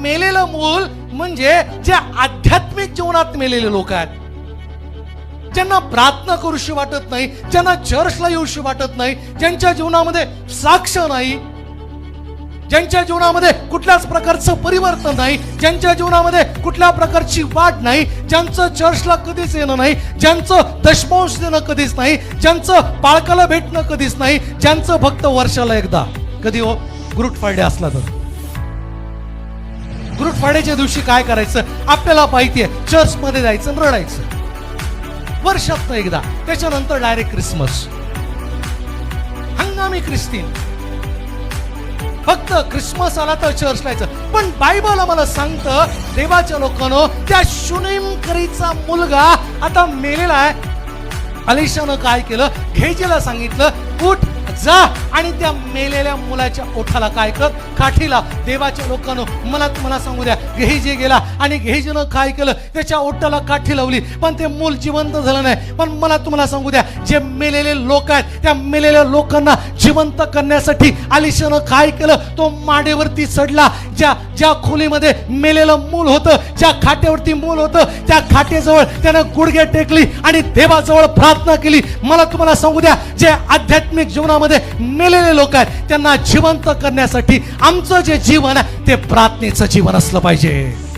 मेलेलं मूल म्हणजे जे आध्यात्मिक जीवनात मेलेले लोक आहेत. ज्यांना प्रार्थना करूशी वाटत नाही ज्यांना चर्चला येऊशी वाटत नाही ज्यांच्या जीवनामध्ये साक्ष नाही ज्यांच्या जीवनामध्ये कुठल्याच प्रकारचं परिवर्तन नाही ज्यांच्या जीवनामध्ये कुठल्या प्रकारची वाट नाही ज्यांचं चर्चला कधीच येणं नाही ज्यांचं दशमांश देणं कधीच नाही ज्यांचं पाळकाला भेटणं कधीच नाही ज्यांचं फक्त वर्षाला एकदा. कधी हो? गुरुट फ्रायडे असला तर. गुरुट फ्रायडेच्या दिवशी काय करायचं? आपल्याला माहितीये चर्च मध्ये जायचं रडायचं. वर्षात एकदा त्याच्यानंतर डायरेक्ट क्रिसमस हंगामी ख्रिस्तीन. फक्त क्रिसमस आला तर चर्च जायचं. पण बायबल आम्हाला सांगतं देवाच्या लोकांनो त्या शुनेमकरीचा मुलगा आता मेलेला आहे. अलिशानं काय केलं? घेजेला सांगितलं उठ जा आणि त्या मेलेल्या मुलाच्या ओठाला काय कर? काठीला. देवाच्या लोकांनो मला तुम्हाला सांगू द्या. गेहीजी गेला आणि गेहीजीनं काय केलं त्याच्या ओठाला काठी लावली. पण ते मूल जिवंत झालं नाही. पण मला तुम्हाला सांगू द्या जे मेलेले लोक आहेत त्या मेलेल्या लोकांना जिवंत करण्यासाठी आलिशानं काय केलं? तो माडेवरती चढला. ज्या ज्या खोलीमध्ये मेलेलं मूल होतं ज्या खाट्यावरती मूल होतं त्या खाटेजवळ त्यानं गुडघे टेकली आणि देवाजवळ प्रार्थना केली. मला तुम्हाला सांगू द्या जे आध्यात्मिक जीवन जीवनामध्ये मेलेले लोक आहेत. त्यांना जिवंत करण्यासाठी आमचं जे जीवन आहे ते प्रार्थनेचं जीवन असलं पाहिजे.